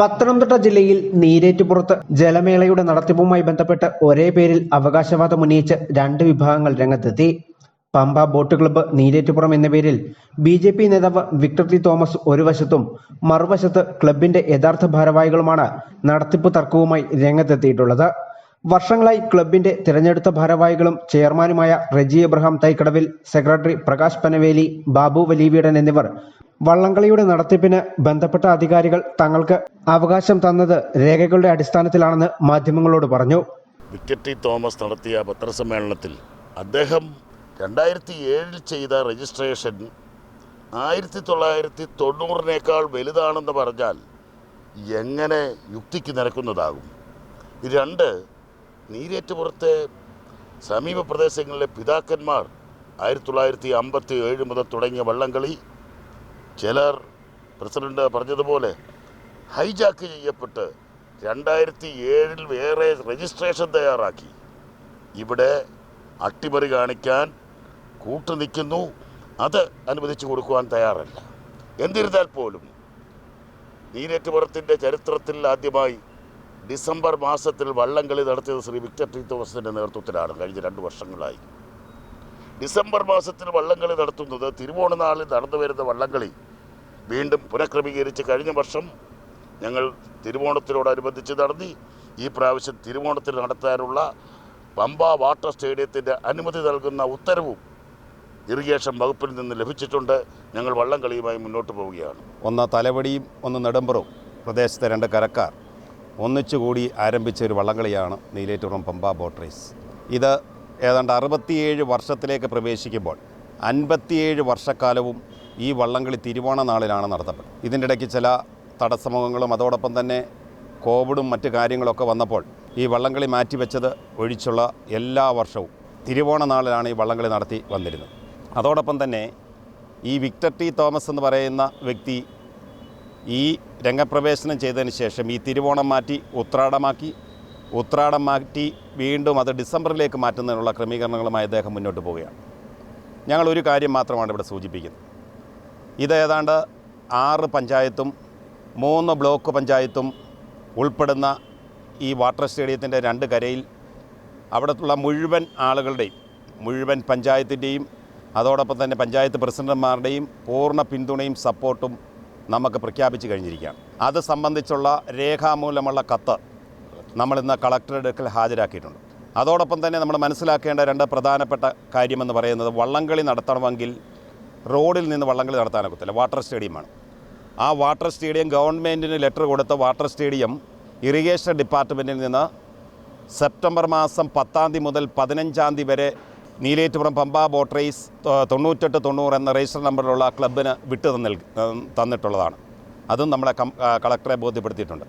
പത്തനംതിട്ട ജില്ലയിൽ നീരേറ്റുപുറത്ത് ജലമേളയുടെ നടത്തിപ്പുമായി ബന്ധപ്പെട്ട് ഒരേ പേരിൽ അവകാശവാദം ഉന്നയിച്ച് രണ്ട് വിഭാഗങ്ങൾ രംഗത്തെത്തി. പമ്പ ബോട്ട് ക്ലബ്ബ് നീരേറ്റുപുറം എന്ന പേരിൽ ബി ജെ പി നേതാവ് വിക്ടർ ടി തോമസ് ഒരു വശത്തും മറുവശത്ത് ക്ലബിന്റെ യഥാർത്ഥ ഭാരവാഹികളുമാണ് നടത്തിപ്പ് തർക്കവുമായി രംഗത്തെത്തിയിട്ടുള്ളത്. വർഷങ്ങളായി ക്ലബിന്റെ തിരഞ്ഞെടുത്ത ഭാരവാഹികളും ചെയർമാനുമായ റെജി എബ്രഹാം തൈക്കടവിൽ സെക്രട്ടറി പ്രകാശ് പനവേലി ബാബു വലിയവീടൻ എന്നിവർ. വള്ളംകളിയുടെ നടത്തിപ്പിന് ബന്ധപ്പെട്ട അധികാരികൾ തങ്ങൾക്ക് അവകാശം തന്നത് രേഖകളുടെ അടിസ്ഥാനത്തിലാണെന്ന് മാധ്യമങ്ങളോട് പറഞ്ഞു. വിക്കറ്റി തോമസ് നടത്തിയ പത്രസമ്മേളനത്തിൽ അദ്ദേഹം രണ്ടായിരത്തി ഏഴിൽ ചെയ്ത രജിസ്ട്രേഷൻ ആയിരത്തി തൊള്ളായിരത്തി തൊണ്ണൂറിനേക്കാൾ വലുതാണെന്ന് പറഞ്ഞാൽ എങ്ങനെ യുക്തിക്ക് നിരക്കുന്നതാകും? രണ്ട് നീരേറ്റുപുറത്തെ സമീപ പ്രദേശങ്ങളിലെ പിതാക്കന്മാർ ആയിരത്തി തൊള്ളായിരത്തി അമ്പത്തി ഏഴ് മുതൽ തുടങ്ങിയ വള്ളംകളി. ചിലർ പ്രസിഡന്റ് പറഞ്ഞതുപോലെ ഹൈജാക്ക് ചെയ്യപ്പെട്ട് രണ്ടായിരത്തി ഏഴിൽ വേറെ രജിസ്ട്രേഷൻ തയ്യാറാക്കി. ഇവിടെ അട്ടിമറി കാണിക്കാൻ കൂട്ടു കൂട്ടുനിൽക്കുന്നു അത് അനുവദിച്ചു കൊടുക്കുവാൻ തയ്യാറല്ല. എന്നിരുന്നാൽ പോലും നീരേറ്റുപുറത്തിന്റെ ചരിത്രത്തിൽ ആദ്യമായി ഡിസംബർ മാസത്തിൽ വള്ളംകളി നടത്തിയത് ശ്രീ വിക്ടർ ടി തോമസിന്റെ നേതൃത്വത്തിലാണ്. കഴിഞ്ഞ രണ്ട് വർഷങ്ങളായി. ഡിസംബർ മാസത്തിൽ വള്ളംകളി നടത്തുന്നത് തിരുവോണനാളിൽ നടന്നു വരുന്ന വള്ളംകളി വീണ്ടും പുനഃക്രമീകരിച്ച് കഴിഞ്ഞ വർഷം ഞങ്ങൾ തിരുവോണത്തിനോടനുബന്ധിച്ച് നടത്തി. ഈ പ്രാവശ്യം തിരുവോണത്തിൽ നടത്താനുള്ള പമ്പ വാട്ടർ സ്റ്റേഡിയത്തിന്റെ അനുമതി നൽകുന്ന ഉത്തരവും ഇറിഗേഷൻ വകുപ്പിൽ നിന്ന് ലഭിച്ചിട്ടുണ്ട്. ഞങ്ങൾ വള്ളംകളിയുമായി മുന്നോട്ട് പോവുകയാണ്. ഒന്ന് തലവടിയും ഒന്ന് നെടുമ്പറും പ്രദേശത്തെ രണ്ട് കരക്കാർ. ഒന്നിച്ചുകൂടി ആരംഭിച്ച ഒരു വള്ളംകളിയാണ് നീലേറ്റുറം പമ്പ ബോട്ട് റേസ്. ഇത് ഏതാണ്ട് അറുപത്തിയേഴ് വർഷത്തിലേക്ക് പ്രവേശിക്കുമ്പോൾ അൻപത്തിയേഴ് വർഷക്കാലവും ഈ വള്ളംകളി തിരുവോണ നാളിലാണ് നടത്തപ്പെട്ടത് ഇതിന്റെ ഇടയ്ക്ക് ചില തടസ്സമുഖങ്ങളും അതോടൊപ്പം തന്നെ കോവിഡും മറ്റു കാര്യങ്ങളൊക്കെ വന്നപ്പോൾ ഈ വള്ളംകളി മാറ്റിവെച്ചത് ഒഴിച്ചുള്ള എല്ലാ വർഷവും തിരുവോണ നാളിലാണ് ഈ വള്ളംകളി നടത്തി വന്നിരുന്നത്. അതോടൊപ്പം തന്നെ ഈ വിക്ടർ ടി തോമസ് എന്ന് പറയുന്ന വ്യക്തി ഈ രംഗപ്രവേശനം ചെയ്തതിന് ശേഷം ഈ തിരുവോണം മാറ്റി ഉത്രാടമാക്കി ഉത്രാടം മാറ്റി വീണ്ടും അത് ഡിസംബറിലേക്ക് മാറ്റുന്നതിനുള്ള ക്രമീകരണങ്ങളുമായി അദ്ദേഹം മുന്നോട്ട് പോവുകയാണ്. ഞങ്ങൾ ഒരു കാര്യം മാത്രമാണ് ഇവിടെ സൂചിപ്പിക്കുന്നത്. ഇത് ഏതാണ്ട് ആറ് പഞ്ചായത്തും മൂന്ന് ബ്ലോക്ക് പഞ്ചായത്തും ഉൾപ്പെടുന്ന ഈ വാട്ടർ സ്റ്റേഡിയത്തിന്റെ രണ്ട് കരയിൽ അവിടത്തുള്ള മുഴുവൻ ആളുകളുടെയും മുഴുവൻ പഞ്ചായത്തിന്റെയും അതോടൊപ്പം തന്നെ പഞ്ചായത്ത് പ്രസിഡന്റുമാരുടെയും പൂർണ പിന്തുണയും സപ്പോർട്ടും നമുക്ക് പ്രഖ്യാപിച്ചു കഴിഞ്ഞിരിക്കാം. അത് സംബന്ധിച്ചുള്ള രേഖാമൂലമുള്ള കത്ത് നമ്മളിന്ന് കളക്ടറുടെ അടുക്കൽ ഹാജരാക്കിയിട്ടുണ്ട്. അതോടൊപ്പം തന്നെ നമ്മൾ മനസ്സിലാക്കേണ്ട രണ്ട് പ്രധാനപ്പെട്ട കാര്യമെന്ന് പറയുന്നത് വള്ളംകളി നടത്തണമെങ്കിൽ റോഡിൽ നിന്ന് വള്ളംകളി നടത്താനൊക്കത്തില്ല വാട്ടർ സ്റ്റേഡിയമാണ്. ആ വാട്ടർ സ്റ്റേഡിയം ഗവൺമെന്റിന് ലെറ്റർ കൊടുത്ത വാട്ടർ സ്റ്റേഡിയം ഇറിഗേഷൻ ഡിപ്പാർട്ട്മെന്റിൽ നിന്ന് സെപ്റ്റംബർ മാസം പത്താം തീയതി മുതൽ പതിനഞ്ചാം തീയതി വരെ നീലേറ്റുപുറം പമ്പ ബോട്ട് റേസ് തൊണ്ണൂറ്റെട്ട് തൊണ്ണൂറ് എന്ന രജിസ്റ്റർ നമ്പറിലുള്ള ക്ലബിന് വിട്ടു തന്നിൽ തന്നിട്ടുള്ളതാണ്. അതും നമ്മളെ കളക്ടറെ ബോധ്യപ്പെടുത്തിയിട്ടുണ്ട്.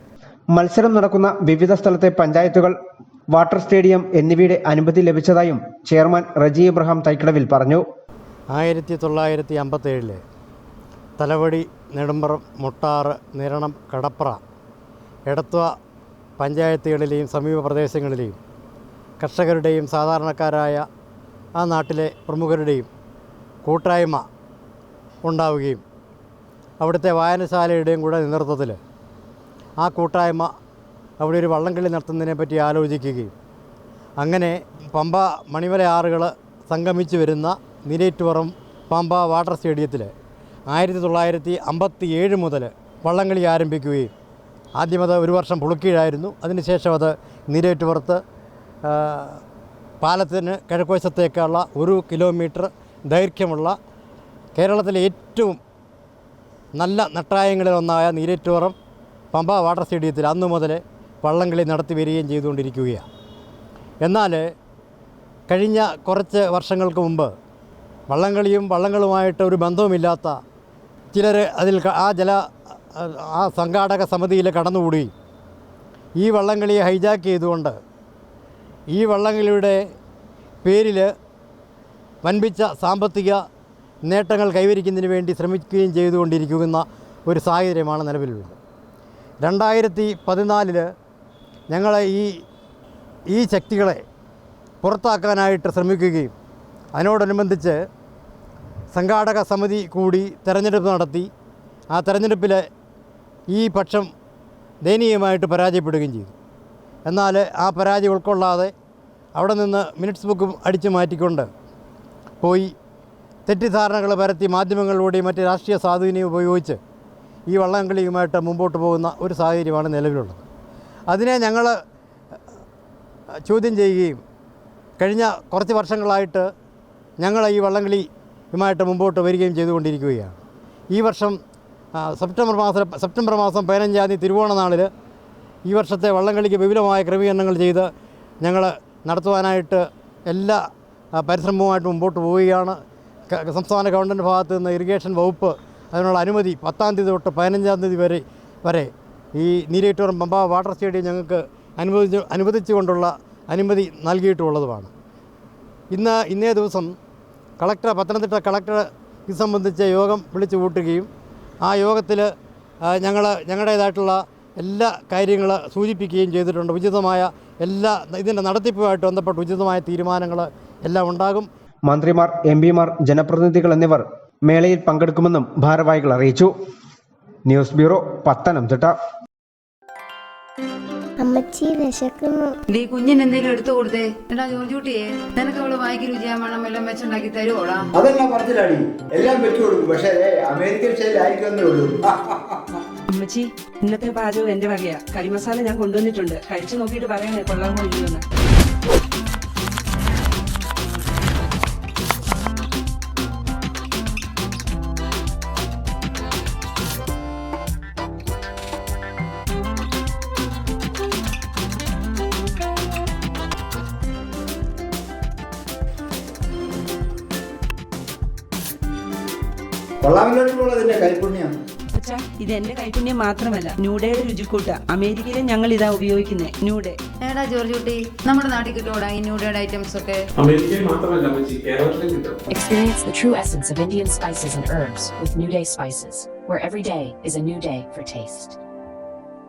മത്സരം നടക്കുന്ന വിവിധ സ്ഥലത്തെ പഞ്ചായത്തുകൾ വാട്ടർ സ്റ്റേഡിയം എന്നിവയുടെ അനുമതി ലഭിച്ചതായും ചെയർമാൻ റജി ഇബ്രഹാം തൈക്കടവിൽ പറഞ്ഞു. ആയിരത്തി തൊള്ളായിരത്തി അമ്പത്തേഴിൽ തലവടി നെടുമ്പറം മുട്ടാറ് നിരണം കടപ്ര എടത്വ പഞ്ചായത്തുകളിലെയും സമീപ പ്രദേശങ്ങളിലെയും കർഷകരുടെയും സാധാരണക്കാരായ ആ നാട്ടിലെ പ്രമുഖരുടെയും കൂട്ടായ്മ ഉണ്ടാവുകയും അവിടുത്തെ വായനശാലയുടെയും കൂടെ നേതൃത്വത്തിൽ ആ കൂട്ടായ്മ അവിടെ ഒരു വള്ളംകളി നടത്തുന്നതിനെ പറ്റി ആലോചിക്കുകയും അങ്ങനെ പമ്പ മണിമല ആറുകൾ സംഗമിച്ച് വരുന്ന നിരേറ്റുപുറം പമ്പ വാട്ടർ സ്റ്റേഡിയത്തിൽ ആയിരത്തി തൊള്ളായിരത്തി അമ്പത്തി ഏഴ് മുതൽ വള്ളംകളി ആരംഭിക്കുകയും ആദ്യം അത് ഒരു വർഷം പുളുക്കീഴായിരുന്നു അതിനുശേഷം അത് നിരേറ്റുപുറത്ത് പാലത്തിന് കിഴക്കുവശത്തേക്കുള്ള ഒരു കിലോമീറ്റർ ദൈർഘ്യമുള്ള കേരളത്തിലെ ഏറ്റവും നല്ല നട്ടായങ്ങളിലൊന്നായ നീരേറ്റോറം പമ്പ വാട്ടർ സ്റ്റേഡിയത്തിൽ അന്നു മുതൽ വള്ളംകളി നടത്തി വരികയും ചെയ്തുകൊണ്ടിരിക്കുകയാണ്. എന്നാൽ കഴിഞ്ഞ കുറച്ച് വർഷങ്ങൾക്ക് മുമ്പ് വള്ളംകളിയും വള്ളങ്ങളുമായിട്ട് ഒരു ബന്ധവുമില്ലാത്ത ചിലർ അതിൽ ആ ജല ആ സംഘാടക സമിതിയിൽ കടന്നുകൂടി ഈ വള്ളംകളിയെ ഹൈജാക്ക് ചെയ്തുകൊണ്ട് ഈ വള്ളംകളിയുടെ പേരിൽ വൻപിച്ച സാമ്പത്തിക നേട്ടങ്ങൾ കൈവരിക്കുന്നതിന് വേണ്ടി ശ്രമിക്കുകയും ചെയ്തുകൊണ്ടിരിക്കുന്ന ഒരു സാഹചര്യമാണ് നിലവിലുള്ളത്. രണ്ടായിരത്തി പതിനാലിൽ ഞങ്ങൾ ഈ ഈ ശക്തികളെ പുറത്താക്കാനായിട്ട് ശ്രമിക്കുകയും അതിനോടനുബന്ധിച്ച് സംഘാടക സമിതി കൂടി തെരഞ്ഞെടുപ്പ് നടത്തി. ആ തെരഞ്ഞെടുപ്പിൽ ഈ പക്ഷം ദയനീയമായിട്ട് പരാജയപ്പെടുകയും ചെയ്തു. എന്നാൽ ആ പരാജയം ഉൾക്കൊള്ളാതെ അവിടെ നിന്ന് മിനിറ്റ്സ് ബുക്കും അടിച്ചു മാറ്റിക്കൊണ്ട് പോയി തെറ്റിദ്ധാരണകൾ പരത്തി മാധ്യമങ്ങളിലൂടെയും മറ്റ് രാഷ്ട്രീയ സ്വാധീനം ഉപയോഗിച്ച് ഈ വള്ളംകളിയുമായിട്ട് മുമ്പോട്ട് പോകുന്ന ഒരു സാഹചര്യമാണ് നിലവിലുള്ളത്. അതിനെ ഞങ്ങൾ ചോദ്യം ചെയ്യുകയും കഴിഞ്ഞ കുറച്ച് വർഷങ്ങളായിട്ട് ഞങ്ങൾ ഈ വള്ളംകളിയുമായിട്ട് മുമ്പോട്ട് വരികയും ചെയ്തുകൊണ്ടിരിക്കുകയാണ്. ഈ വർഷം സെപ്റ്റംബർ മാസം സെപ്റ്റംബർ മാസം പതിനഞ്ചാം തീയതി തിരുവോണ നാളിൽ ഈ വർഷത്തെ വള്ളംകളിക്ക് വിപുലമായ ക്രമീകരണങ്ങൾ ചെയ്ത് ഞങ്ങൾ നടത്തുവാനായിട്ട് എല്ലാ പരിശ്രമവുമായിട്ട് മുമ്പോട്ട് പോവുകയാണ്. സംസ്ഥാന ഗവൺമെന്റ് ഭാഗത്ത് നിന്ന് ഇറിഗേഷൻ വകുപ്പ് അതിനുള്ള അനുമതി പത്താം തീയതി തൊട്ട് പതിനഞ്ചാം തീയതി വരെ വരെ ഈ നീരേറ്റോറം പമ്പ വാട്ടർ സ്റ്റേഡിയം ഞങ്ങൾക്ക് അനുവദിച്ച് അനുവദിച്ചുകൊണ്ടുള്ള അനുമതി നൽകിയിട്ടുള്ളതുമാണ്. ഇന്ന് ഇന്നേ ദിവസം കളക്ടർ പത്തനംതിട്ട കളക്ടർ ഇത് സംബന്ധിച്ച യോഗം വിളിച്ചു കൂട്ടുകയും ആ യോഗത്തിൽ ഞങ്ങൾ ഞങ്ങളുടേതായിട്ടുള്ള എല്ലാ കാര്യങ്ങൾ സൂചിപ്പിക്കുകയും ചെയ്തിട്ടുണ്ട്. ഉചിതമായ എല്ലാ ഇതിന്റെ നടത്തിപ്പുമായിട്ട് ബന്ധപ്പെട്ട് ഉചിതമായ തീരുമാനങ്ങൾ എല്ലാം ഉണ്ടാകും. മന്ത്രിമാർ എം പിമാർ ജനപ്രതിനിധികൾ എന്നിവർ മേളയിൽ പങ്കെടുക്കുമെന്നും ഭാരവാഹികൾ അറിയിച്ചു. News bureau Pathanamthitta. അമ്മച്ചി വിശക്കുന്നു. നീ കുഞ്ഞിന് എന്തെങ്കിലും എടുത്തു കൊടുത്തേ. എടാ ജോർജുട്ടിയെ നിനക്ക് അവൾ വായിക്ക് രുചിയാമണം എല്ലാം വെച്ചുണ്ടാക്കി തരുവോടാ? അതെല്ലാം പറഞ്ഞില്ലാടി. എല്ലാം വെച്ചു കൊടുക്കും. പക്ഷേ അമേരിക്കൻ സ്റ്റൈലായിരിക്കുമെന്നേ ഉള്ളൂ. അമ്മച്ചി ഇന്നത്തെ പാചകം എന്റെ വകയാ. കരിമസാല ഞാൻ കൊണ്ടുവന്നിട്ടുണ്ട്. കഴിച്ചു നോക്കിയിട്ട് പറയണേ കൊള്ളാമോ കൊണ്ടുവന്ന് കൊള്ളാമല്ലോ അതിന്റെ കൈപുണ്യം അച്ഛാ ഇത് എന്റെ കൈപുണ്യം മാത്രമല്ല ന്യൂഡയുടെ രുചിക്കൂട്ട. അമേരിക്കയിലും ഞങ്ങൾ ഇതാ ഉപയോഗിക്കുന്നത് ന്യൂഡേ. ഏടാ ജോർജ് കുട്ടി നമ്മുടെ നാട്ടിൽ കിട്ടോടാ ഈ ന്യൂഡയുടെ ഐറ്റംസ് ഒക്കെ? അമേരിക്കയിൽ മാത്രമല്ല അമ്മച്ചി. കേരളത്തിലും കിട്ടും. Experience the true essence of Indian spices and herbs with New Day spices, where every day is a new day for taste.